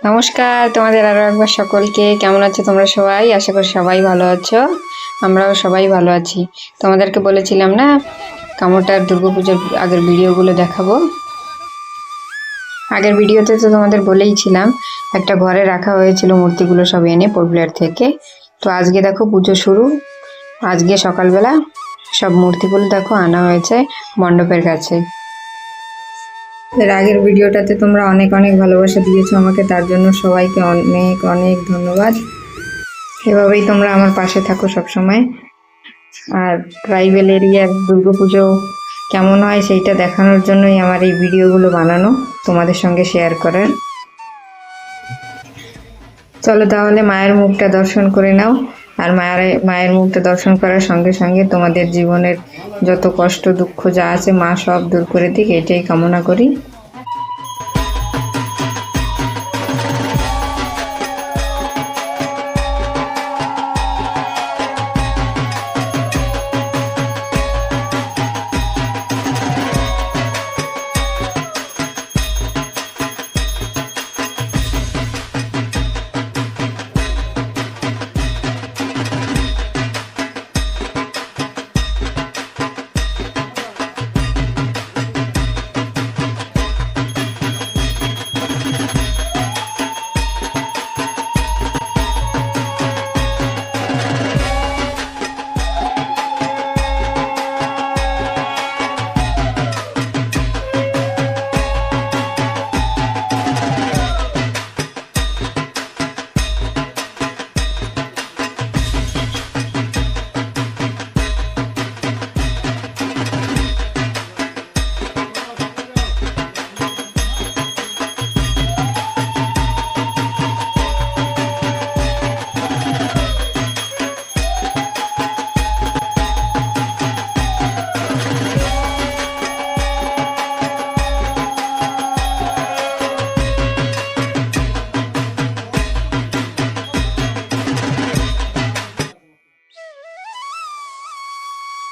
নমস্কার, তোমাদের আরও একবার সকলকে। কেমন আছো তোমরা সবাই? আশা করি সবাই ভালো আছো। আমরাও সবাই ভালো আছি। তোমাদেরকে বলেছিলাম না কামোটার দুর্গাপুজোর আগের ভিডিওগুলো দেখাবো। আগের ভিডিওতে তো তোমাদের বলেইছিলাম একটা ঘরে রাখা হয়েছিল মূর্তিগুলো সব এনে পোর্টব্লেয়ার থেকে। তো আজকে দেখো পুজো শুরু। আজকে সকালবেলা সব মূর্তিগুলো দেখো আনা হয়েছে মণ্ডপের কাছে। এর আগের ভিডিওটাতে তোমরা অনেক অনেক ভালোবাসা দিয়েছ আমাকে, তার জন্য সবাইকে অনেক অনেক ধন্যবাদ। এভাবেই তোমরা আমার পাশে থাকো সব সময় আর ট্রাইবেল এরিয়ার দুর্গাপুজো কেমন হয় সেইটা দেখানোর জন্যই আমার এই ভিডিওগুলো বানানো, তোমাদের সঙ্গে শেয়ার করার। চলো তাহলে মায়ের মুখটা দর্শন করে নাও। আর মায়ের মায়ের মুখটা দর্শন করার সঙ্গে সঙ্গে তোমাদের জীবনের যত কষ্ট দুঃখ যা আছে মা সব দূর করে দিক এটাই কামনা করি।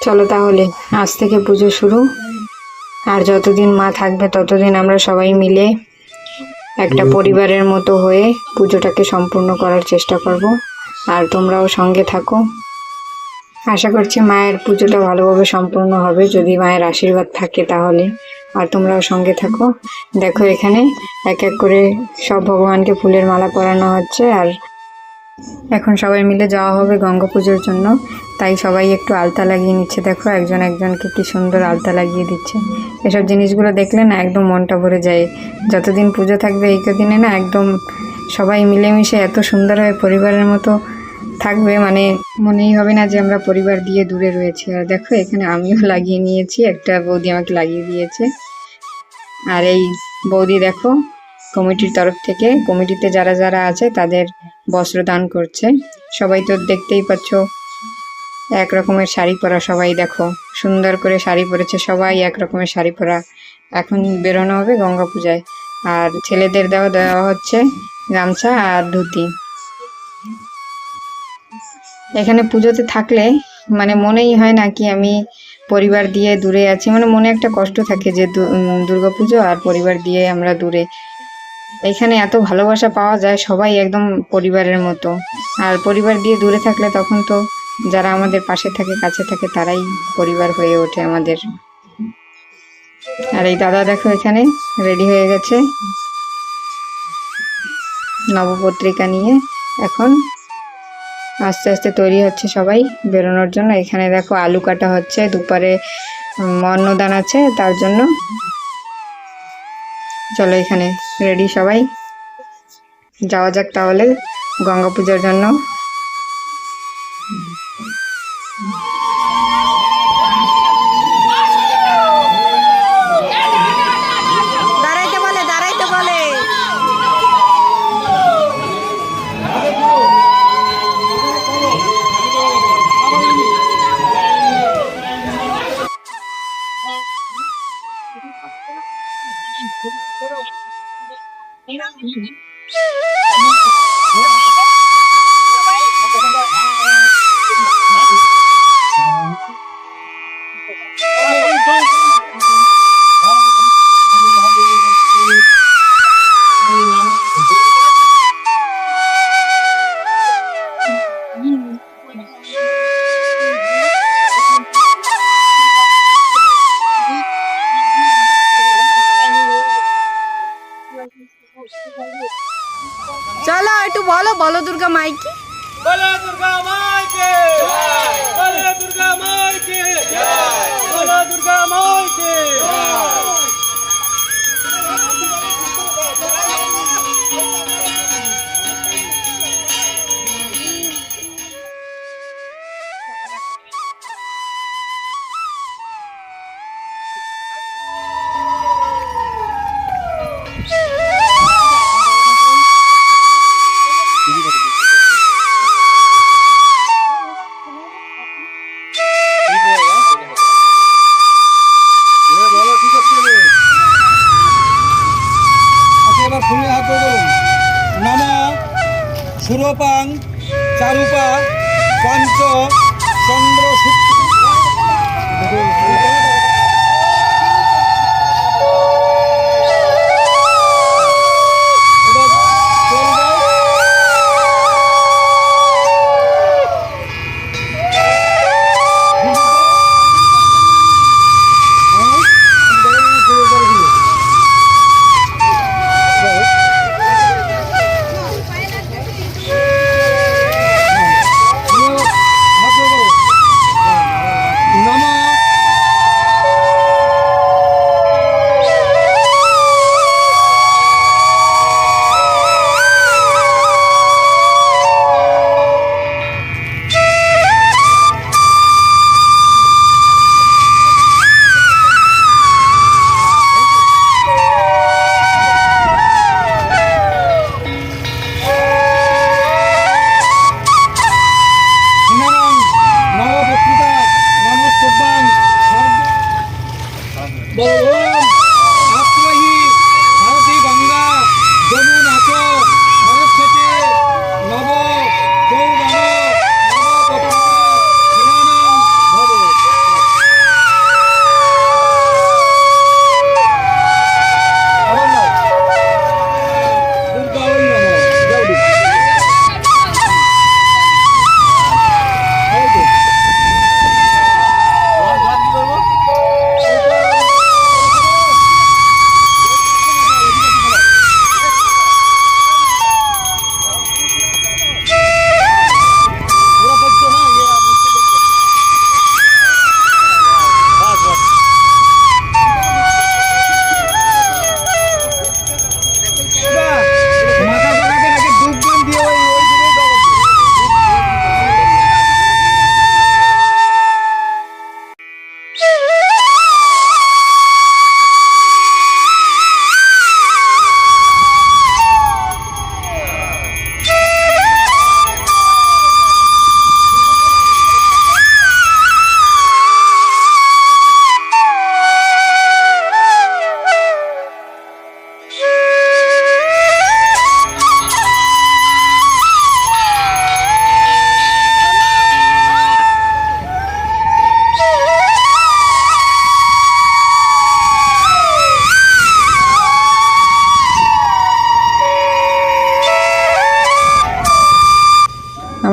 চলো তাহলে আজ থেকে পুজো শুরু। আর যতদিন মা থাকবে ততদিন আমরা সবাই মিলে একটা পরিবারের মতো হয়ে পুজোটাকে সম্পূর্ণ করার চেষ্টা করব। আর তোমরাও সঙ্গে থাকো। আশা করছি মায়ের পুজোটা ভালোভাবে সম্পূর্ণ হবে। যদি মায়ের আশীর্বাদ থাকে তাহলে। আর তোমরাও সঙ্গে থাকো। দেখো এখানে এক এক করে সব ভগবানকে ফুলের মালা পরানো হচ্ছে। আর এখন সবাই মিলে যাওয়া হবে গঙ্গা পুজোর জন্য। তাই সবাই একটু আলতা লাগিয়ে নিচ্ছে। দেখো একজন একজনকে কি সুন্দর আলতা লাগিয়ে দিচ্ছে। এসব জিনিসগুলো দেখলে না একদম মনটা ভরে যায়। যতদিন পুজো থাকবে এই কদিনে না একদম সবাই মিলেমিশে এত সুন্দর সুন্দরভাবে পরিবারের মতো থাকবে। মানে মনেই হবে না যে আমরা পরিবার দিয়ে দূরে রয়েছি। আর দেখো এখানে আমিও লাগিয়ে নিয়েছি। একটা বৌদি আমাকে লাগিয়ে দিয়েছে। আর এই বৌদি দেখো কমিটির তরফ থেকে, কমিটিতে যারা যারা আছে তাদের বস্ত্র দান করছে। সবাই তো দেখতেই পাচ্ছ, এক রকমের শাড়ি পরা সবাই, দেখো। সুন্দর করে শাড়ি পরেছে সবাই, এক রকমের শাড়ি পরা। এখন বেরোনো হবে গঙ্গা পূজায়। আর ছেলেদের দেওয়া দেওয়া হচ্ছে গামছা আর ধুতি। এখানে পুজোতে থাকলে মানে মনেই হয় না কি আমি পরিবার দিয়ে দূরে আছি। মানে মনে একটা কষ্ট থাকে যে দুর্গা পুজো আর পরিবার দিয়ে আমরা দূরে। এখানে এত ভালোবাসা পাওয়া যায় সবাই একদম পরিবারের মতো। আর পরিবার দিয়ে দূরে থাকলে তখন তো যারা আমাদের পাশে থাকে, কাছে থাকে, তারাই পরিবার হয়ে ওঠে আমাদের। আর এই দাদা দেখো এখানে রেডি হয়ে গেছে। নবপত্রিকা নিয়ে এখন আস্তে আস্তে তৈরি হচ্ছে সবাই বেরোনোর জন্য। এখানে দেখো আলু কাটা হচ্ছে, দুপারে অন্নদান আছে তার জন্য। চলো এখানে রেডি সবাই। যাওয়া যাক তাহলে গঙ্গা পূজার জন্য।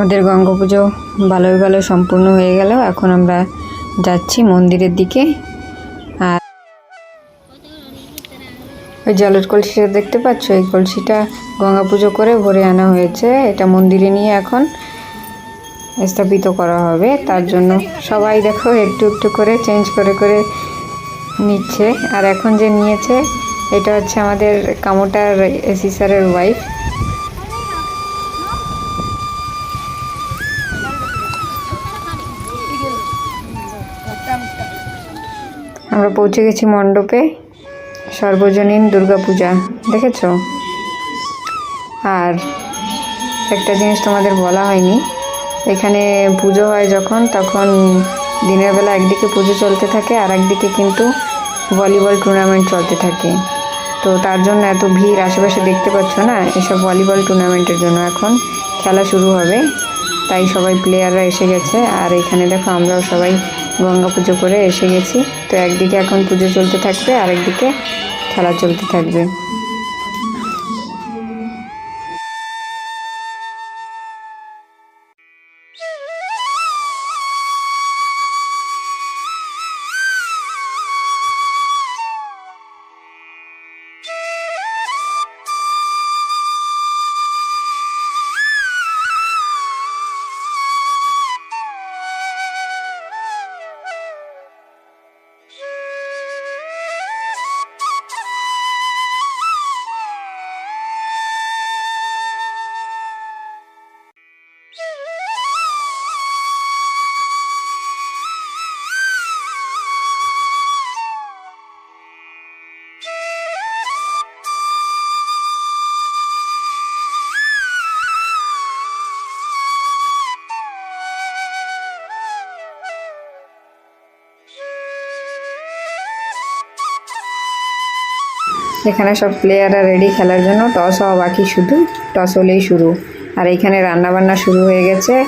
আমাদের গঙ্গা পুজো ভালোই ভালো সম্পূর্ণ হয়ে গেল। এখন আমরা যাচ্ছি মন্দিরের দিকে। আর ওই জলের কলসিটা দেখতে পাচ্ছ? এই কলসিটা গঙ্গা পুজো করে ভরে আনা হয়েছে। এটা মন্দিরে নিয়ে এখন স্থাপিত করা হবে। তার জন্য সবাই দেখো, একটু একটু করে চেঞ্জ করে করে নিচ্ছে। আর এখন যে নিয়েছে, এটা হচ্ছে আমাদের কামোটার এসি স্যারের ওয়াইফ আমরা পৌঁছে গেছি মণ্ডপে। সর্বজনীন দুর্গাপূজা, দেখেছ? আর একটা জিনিস তোমাদের বলা হয়নি, এখানে পুজো হয় যখন, তখন দিনের বেলা একদিকে পুজো চলতে থাকে, আর একদিকে কিন্তু ভলিবল টুর্নামেন্ট চলতে থাকে। তো তার জন্য এত ভিড়, আশেপাশে দেখতে পাচ্ছ না? এসব ভলিবল টুর্নামেন্টের জন্য এখন খেলা শুরু হবে। তাই সবাই প্লেয়াররা এসে গেছে, আর এখানে দেখো আমরাও সবাই গঙ্গা পুজো করে এসে গেছি। তো একদিকে এখন পুজো চলতে থাকবে, আরেকদিকে খেলা চলতে থাকবে। এখানে সব প্লেয়াররা রেডি খেলার জন্য। টস হওয়া বাকি শুধু টস হলেই শুরু। আর এইখানে রান্না বান্না শুরু হয়ে গেছে।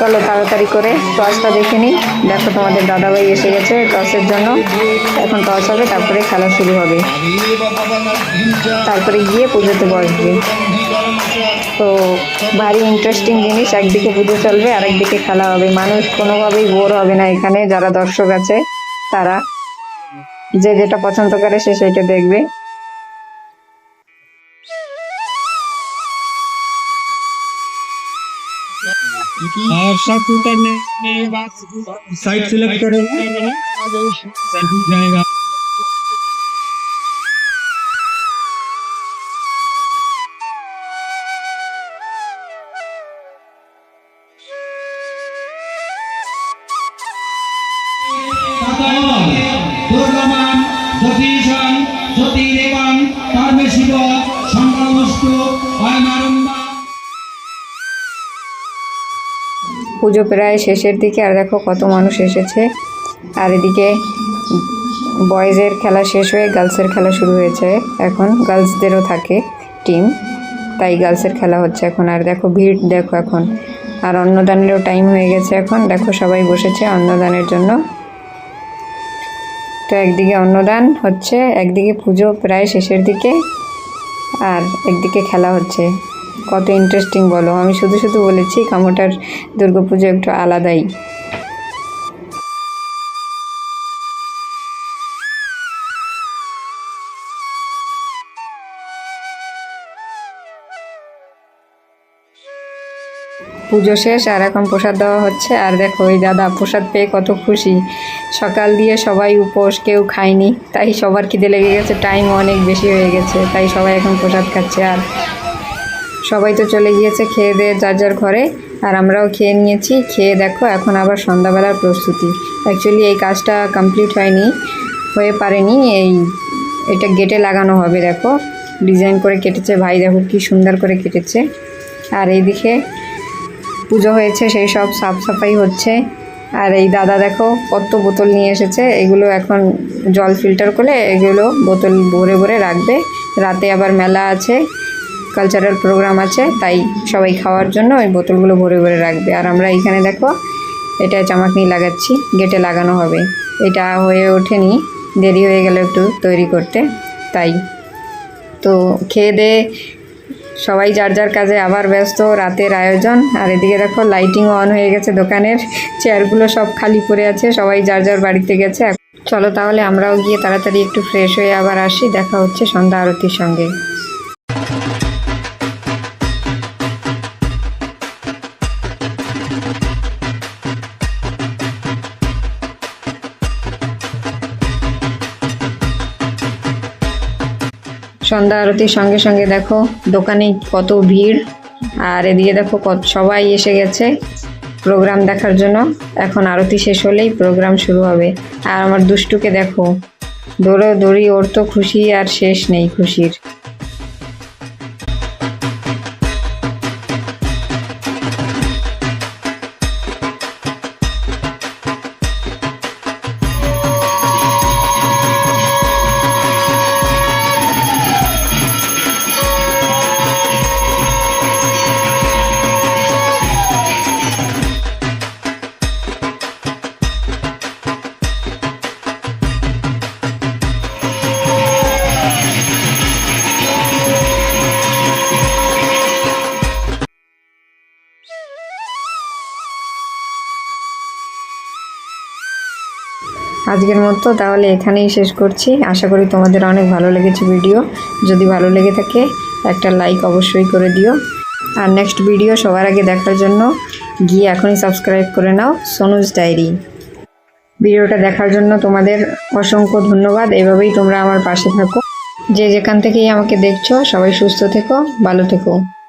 চলো তাড়াতাড়ি করে টসটা দেখে নিই। দেখো তোমাদের দাদাভাই এসে গেছে টসের জন্য। এখন টস হবে, তারপরে খেলা শুরু হবে। তারপরে গিয়ে পুজোতে বসবে। তো ভারী ইন্টারেস্টিং জিনিস, একদিকে পুজো চলবে আর একদিকে খেলা হবে। মানুষ কোনোভাবেই বোর হবে না এখানে। যারা দর্শক আছে, তারা। যে যেটা পছন্দ করে সে সেটা দেখবে और सब करने के बाद साइड सिलेक्ट करेंगे পুজো প্রায় শেষের দিকে, আর দেখো কত মানুষ এসেছে। আর এদিকে বয়েজের খেলা শেষ হয়ে গার্লসের খেলা শুরু হয়েছে। এখন গার্লসদেরও থাকে টিম, তাই গার্লসের খেলা হচ্ছে এখন। আর দেখো ভিড়, দেখো এখন। আর অন্নদানেরও টাইম হয়ে গেছে এখন। দেখো সবাই বসেছে অন্নদানের জন্য। তো একদিকে অন্নদান হচ্ছে, একদিকে পুজো প্রায় শেষের দিকে, আর একদিকে খেলা হচ্ছে। কত ইন্টারেস্টিং বলো। আমি শুধু শুধু বলেছি কামোটার দুর্গাপুজো একটু আলাদাই। পুজো শেষ, আর এখন প্রসাদ দেওয়া হচ্ছে। আর দেখো ওই দাদা প্রসাদ পেয়ে কত খুশি। সকাল দিয়ে সবাই উপোস, কেউ খায়নি। তাই সবার খিদে লেগে গেছে টাইম অনেক বেশি হয়ে গেছে। তাই সবাই এখন প্রসাদ খাচ্ছে। আর সবাই তো চলে গিয়েছে খেয়ে দিয়ে যার যার ঘরে, আর আমরাও খেয়ে নিয়েছি। খেয়ে দেখো, এখন আবার সন্ধ্যাবেলার প্রস্তুতি। অ্যাকচুয়ালি এই কাজটা কমপ্লিট হয়নি, হয়ে পারেনি। এই, এটা গেটে লাগানো হবে, দেখো। ডিজাইন করে কেটেছে, ভাই দেখো কি সুন্দর করে কেটেছে। আর এইদিকে পুজো হয়েছে, সেই সব সাফ সাফাই হচ্ছে। আর এই দাদা দেখো কত বোতল নিয়ে এসেছে, এগুলো এখন জল ফিল্টার করে এগুলো বোতল ভরে ভরে রাখবে। রাতে আবার মেলা আছে। কালচারাল প্রোগ্রাম আছে, তাই সবাই খাওয়ার জন্য ওই বোতলগুলো ভরে ভরে রাখবে। আর আমরা এইখানে দেখো, এটা চামাকনি লাগাচ্ছি, গেটে লাগানো হবে। এটা হয়ে ওঠেনি, দেরি হয়ে গেল একটু তৈরি করতে, তাই। তো খেয়ে দিয়ে সবাই যার যার কাজে আবার ব্যস্ত, রাতের আয়োজন। আর এদিকে দেখো লাইটিংও অন হয়ে গেছে দোকানের চেয়ারগুলো সব খালি পড়ে আছে, সবাই যার যার বাড়িতে গেছে। চলো তাহলে আমরাও গিয়ে তাড়াতাড়ি একটু ফ্রেশ হয়ে আবার আসি, দেখা হচ্ছে সন্ধ্যা আরতির সঙ্গে। সন্ধ্যা আরতির সঙ্গে সঙ্গে দেখো দোকানে কত ভিড়। আর এদিকে দেখো কত সবাই এসে গেছে প্রোগ্রাম দেখার জন্য। এখন আরতি শেষ হলেই প্রোগ্রাম শুরু হবে। আর আমার দুষ্টুকে দেখো দৌড়ো দৌড়ি ওর তো খুশি আর শেষ নেই খুশির। আজকের মতো তাহলে এখানেই শেষ করছি। আশা করি তোমাদের অনেক ভালো লেগেছে ভিডিও। যদি ভালো লেগে থাকে, একটা লাইক অবশ্যই করে দিও। আর নেক্সট ভিডিও সবার আগে দেখার জন্য গিয়ে এখনই সাবস্ক্রাইব করে নাও সোনুজ ডায়েরি। ভিডিওটা দেখার জন্য তোমাদের অসংখ্য ধন্যবাদ। এভাবেই তোমরা আমার পাশে থাকো। যে যেখান থেকেই আমাকে দেখছ, সবাই সুস্থ থেকো, ভালো থেকো।